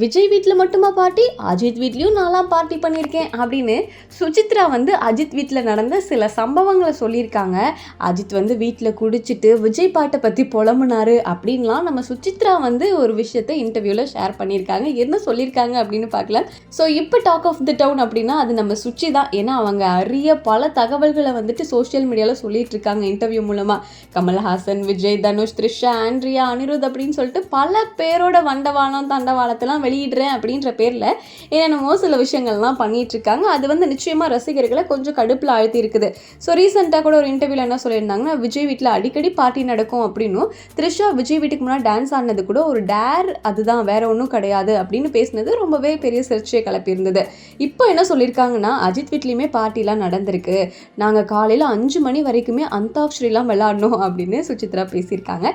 விஜய் வீட்டில் மட்டுமா பார்ட்டி அஜித் வீட்லேயும் நான்லாம் பார்ட்டி பண்ணியிருக்கேன் அப்படின்னு சுசித்ரா வந்து அஜித் வீட்டில் நடந்த சில சம்பவங்களை சொல்லியிருக்காங்க. அஜித் வந்து வீட்டில் குடிச்சிட்டு விஜய் பாட்டை பற்றி புலம்புனாரு அப்படின்லாம் நம்ம சுசித்ரா வந்து ஒரு விஷயத்தை இன்டர்வியூவில் ஷேர் பண்ணியிருக்காங்க. என்ன சொல்லியிருக்காங்க அப்படின்னு பார்க்கலாம். ஸோ இப்போ டாக் ஆஃப் தி டவுன் அப்படின்னா அது நம்ம சுச்சி தான். ஏன்னா அவங்க அரிய பல தகவல்களை வந்துட்டு சோஷியல் மீடியாவில் சொல்லிட்டு இருக்காங்க இன்டர்வியூ மூலமாக கமல்ஹாசன் விஜய் தனுஷ் த்ரிஷா ஆண்ட்ரியா அனிருத் அப்படின்னு சொல்லிட்டு பல பேரோட வண்டவாளம் தண்டவாளத்தெல்லாம் வெளியிடுறேன் அப்படின்ற பேரில் என்னென்னமோ சில விஷயங்கள்லாம் பண்ணிகிட்ருக்காங்க அது வந்து நிச்சயமாக ரசிகர்களை கொஞ்சம் கடுப்பில் ஆழ்த்தி இருக்குது ஸோ ரீசெண்டாக கூட ஒரு இன்டர்வியூவில் என்ன சொல்லியிருந்தாங்கன்னா விஜய் வீட்டில் அடிக்கடி பார்ட்டி நடக்கும் அப்படின்னும். த்ரிஷா விஜய் வீட்டுக்கு முன்னாடி டான்ஸ் ஆடினது கூட ஒரு டேர் அதுதான் வேற ஒன்றும் கிடையாது அப்படின்னு பேசினது ரொம்பவே பெரிய சர்ச்சையை கிளப்பியிருந்தது. இப்போ என்ன சொல்லியிருக்காங்கன்னா அஜித் வீட்லேயுமே பார்ட்டிலாம் நடந்திருக்கு. நாங்கள் காலையில் அஞ்சு மணி வரைக்குமே அந்தாக்ஷரிலாம் விளாடணும் அப்படின்னு சுசித்ரா பேசியிருக்காங்க.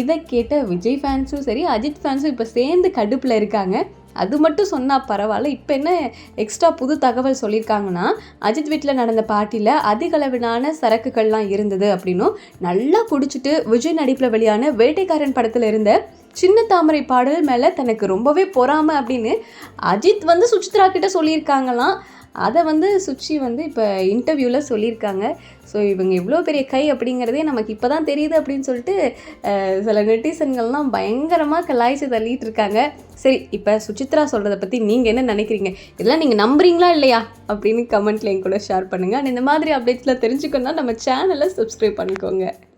இதை கேட்ட விஜய் ஃபேன்ஸும் சரி அஜித் ஃபேன்ஸும் இப்போ சேர்ந்து கடுப்பில் இருக்காங்க. அது மட்டும் சொன்னால் பரவாயில்ல. இப்போ என்ன எக்ஸ்ட்ரா புது தகவல் சொல்லியிருக்காங்கன்னா அஜித் வீட்டில் நடந்த பார்ட்டியில் அதிகளவிலான சரக்குகள்லாம் இருந்தது அப்படின்னும் நல்லா குடிச்சிட்டு விஜய் நடிப்பில் வெளியான வேட்டைக்காரன் படத்தில் இருந்த சின்ன தாமரை பாடல் மேலே தனக்கு ரொம்பவே பொறாமை அப்படின்னு அஜித் வந்து சுச்சித்ரா கிட்ட சொல்லியிருக்காங்களாம். அதை வந்து சுச்சி வந்து இப்போ இன்டர்வியூவில் சொல்லியிருக்காங்க. ஸோ இவங்க எவ்வளோ பெரிய கை அப்படிங்கிறதே நமக்கு இப்போ தான் தெரியுது அப்படின்னு சொல்லிட்டு சில நெட்டிசன்கள்லாம் பயங்கரமாக கலாய்ச்சி தள்ளிட்டு இருக்காங்க. சரி இப்போ சுசித்ரா சொல்கிறத பற்றி நீங்கள் என்ன நினைக்கிறீங்க? இதெல்லாம் நீங்கள் நம்புறீங்களா இல்லையா? அப்படின்னு கமெண்ட்டில் என் கூட ஷேர் பண்ணுங்கள் அண்ட் இந்த மாதிரி அப்டேட்ஸ்லாம் தெரிஞ்சுக்கணும்னா நம்ம சேனலை சப்ஸ்கிரைப் பண்ணிக்கோங்க.